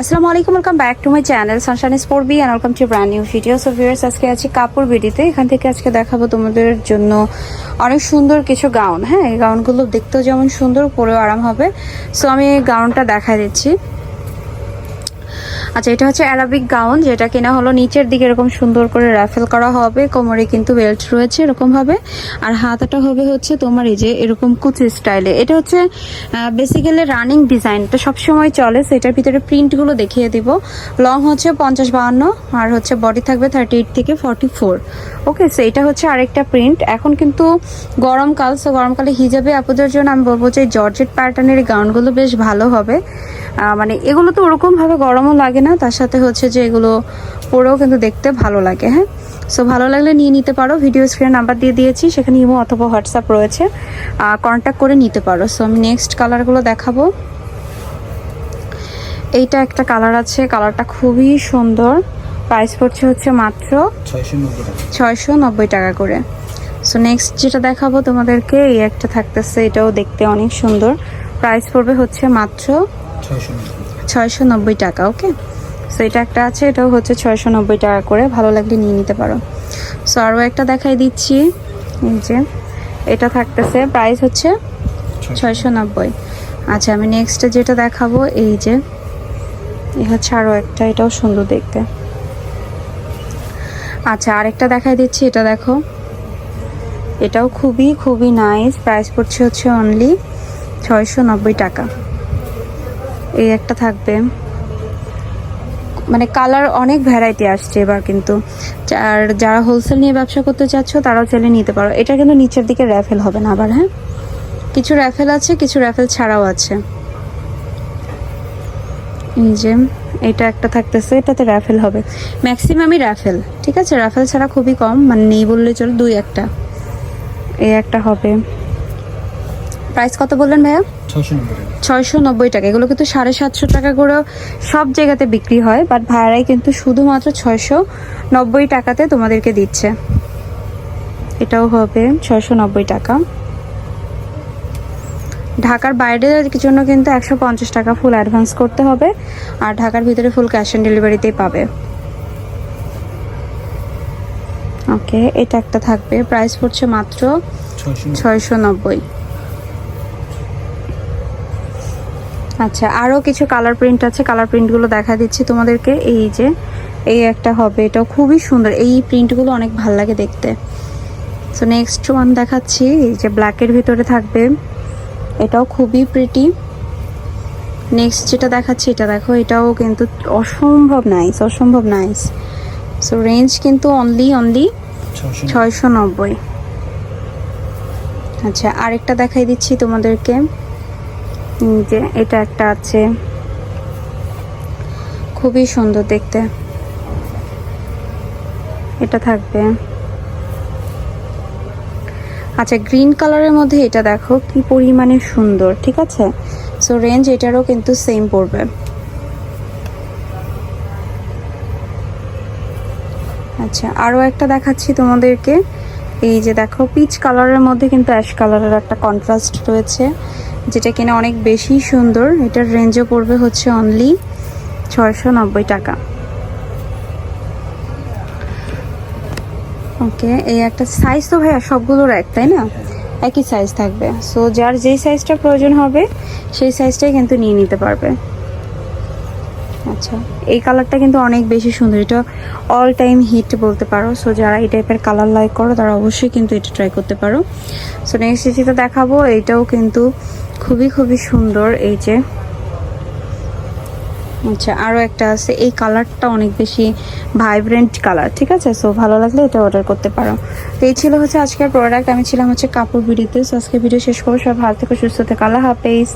আসসালামু আলাইকুম welcome back to my channel sunshine sport B and welcome to brand new video so viewers আজকে আছি কাপড় বিডিতে। এখান থেকে আজকে দেখাবো তোমাদের জন্য অনেক সুন্দর কিছু গাউন হ্যাঁ এই গাউনগুলো দেখতেও যেমন সুন্দর, পরেও আরাম হবে। সো আমি এই গাউনটা দেখা দিচ্ছি। আচ্ছা এটা হচ্ছে অ্যারাবিক গাউন যেটা কিনা হলো নিচের দিকে এরকম সুন্দর করে র্যাফেল করা হবে, কোমরে কিন্তু বেল্ট রয়েছে এরকম ভাবে। আর হাতাটা হবে হচ্ছে তোমার এই যে এরকম কুচি স্টাইলে এটা হচ্ছে বেসিক্যালি রানিং ডিজাইন এটা সবসময় চলে সো এটার ভিতরে প্রিন্টগুলো দেখিয়ে দিব। লং হচ্ছে পঞ্চাশ বাহান্ন, আর হচ্ছে বডি থাকবে থার্টি এইট থেকে ফর্টি ফোর ওকে সো এটা হচ্ছে আরেকটা প্রিন্ট এখন কিন্তু গরমকাল সো গরমকালে হিজাবে আপুদের জন্য আমি বলব যে জর্জেট প্যাটার্নের গাউনগুলো বেশ ভালো হবে। মানে এগুলো তো ওরকম ভাবে গরমও লাগে না তার সাথে হচ্ছে যে এগুলো পরেও কিন্তু দেখতে ভালো লাগে হ্যাঁ? সো ভালো লাগলে নিয়ে নিতে পারো ভিডিও স্ক্রিনে নাম্বার দিয়ে দিয়েছি সেখানে ইমো অথবা হোয়াটসঅ্যাপ রয়েছে কন্ট্যাক্ট করে নিতে পারো। সো আমি নেক্সট কালারগুলো দেখাবো। এইটা একটা কালার আছে কালারটা খুবই সুন্দর প্রাইস পড়ছে হচ্ছে মাত্র ছয়শো নব্বই টাকা করে। সো নেক্সট যেটা দেখাবো তোমাদেরকে এই একটা থাকতেছে এটাও দেখতে অনেক সুন্দর প্রাইস পড়বে হচ্ছে মাত্র ছয়শো নব্বই। টাকা ওকে সো এটা একটা আছে, এটাও হচ্ছে ছয়শো নব্বই টাকা করে, ভালো লাগলে নিয়ে নিতে পারো। সো আরও একটা দেখাই দিচ্ছি। এই যে, এটা থাকতেছে প্রাইস হচ্ছে ছয়শো নব্বই আচ্ছা আমি নেক্সট যেটা দেখাবো, এই যে এই হচ্ছে আরও একটা, এটাও সুন্দর দেখতে। আচ্ছা আরেকটা দেখাই দিচ্ছি, এটা দেখো। এটাও খুবই খুবই নাইস প্রাইস পড়ছে হচ্ছে অনলি ছয়শো নব্বই টাকা। এই একটা থাকবে। মানে কালার অনেক ভ্যারাইটি আসছে এবার কিন্তু। আর যারা হোলসেল নিয়ে ব্যবসা করতে চাচ্ছ, তারাও চাইলে নিতে পারো। এটা কিন্তু নিচের দিকে র্যাফেল হবে না আবার হ্যাঁ? কিছু র্যাফেল আছে, কিছু র্যাফেল ছাড়াও আছে। যে, এটা একটা থাকতেছে, এটাতে র্যাফেল হবে। ম্যাক্সিমামই র্যাফেল ঠিক আছে? র্যাফেল ছাড়া খুবই কম মানে নেই বললে চল, দুই একটা। এই একটা হবে। প্রাইস কত বললেন ভাইয়া? ছয়শো নব্বই টাকা। এগুলো কিন্তু সাড়ে সাতশো টাকা করেও সব জায়গাতে বিক্রি হয় বাট ভাড়াই কিন্তু শুধুমাত্র ছয়শো নব্বই টাকাতে তোমাদেরকে দিচ্ছে। এটাও হবে ছয়শো নব্বই টাকা। ঢাকার বাইরের জন্য কিন্তু একশো পঞ্চাশ টাকা ফুল অ্যাডভান্স করতে হবে আর ঢাকার ভিতরে ফুল ক্যাশ অন ডেলিভারিতেই পাবে। ওকে এটা একটা থাকবে। প্রাইস পড়ছে মাত্র ছয়শো নব্বই। আচ্ছা আরও কিছু কালার প্রিন্ট আছে। কালার প্রিন্টগুলো দেখা দিচ্ছি তোমাদেরকে। এই যে এই একটা হবে। এটাও খুবই সুন্দর। এই প্রিন্টগুলো অনেক ভালো লাগে দেখতে। সো নেক্সট ওয়ান দেখাচ্ছি। এই যে ব্ল্যাকের ভিতরে থাকবে। এটাও খুবই প্রিটি নেক্সট যেটা দেখাচ্ছি এটা দেখো এটাও কিন্তু অসম্ভব নাইস অসম্ভব নাইস সো রেঞ্জ কিন্তু অনলি অনলি ছয়শো নব্বই। আচ্ছা আরেকটা দেখাই দিচ্ছি তোমাদেরকে। যে, এটা একটা আছে। খুবই সুন্দর দেখতে। এটা থাকবে। আচ্ছা গ্রিন কালারের মধ্যে এটা দেখো, কি পরিমাণে সুন্দর, ঠিক আছে? সো রেঞ্জ এটারও কিন্তু সেম পড়বে। আচ্ছা আরও একটা দেখাচ্ছি তোমাদেরকে। এই যে দেখো পিচ কালারের মধ্যে কিন্তু অ্যাশ কালারের একটা কন্ট্রাস্ট রয়েছে। যেটা কিনা অনেক বেশি সুন্দর। এটার রেঞ্জও পড়বে হচ্ছে অনলি ছয়শো নব্বই টাকা। ওকে এই একটা সাইজ তো ভাইয়া সবগুলোর এক, তাই না? একই সাইজ থাকবে। সো যার যেই সাইজটা প্রয়োজন হবে, সেই সাইজটাই কিন্তু নিয়ে নিতে পারবে। আচ্ছা এই কালারটা কিন্তু অনেক বেশি সুন্দর। এটা অল টাইম হিট বলতে পারো। সো যারা এই টাইপের কালার লাইক করো, তারা অবশ্যই কিন্তু এটা ট্রাই করতে পারো। সো নেক্সট যেটা দেখাবো, এটাও কিন্তু খুবই খুবই সুন্দর। এই যে আচ্ছা আরও একটা আছে। এই কালারটা অনেক বেশি ভাইব্রেন্ট কালার ঠিক আছে? সো ভালো লাগলে এটা অর্ডার করতে পারো। তো এই ছিল হচ্ছে আজকের প্রোডাক্ট আমি ছিলাম হচ্ছে কাপড় ভিডিওতে সো আজকে ভিডিও শেষ করব। সব ভালো থেকে, সুস্থ থেকে। আল্লাহ হাফেজ।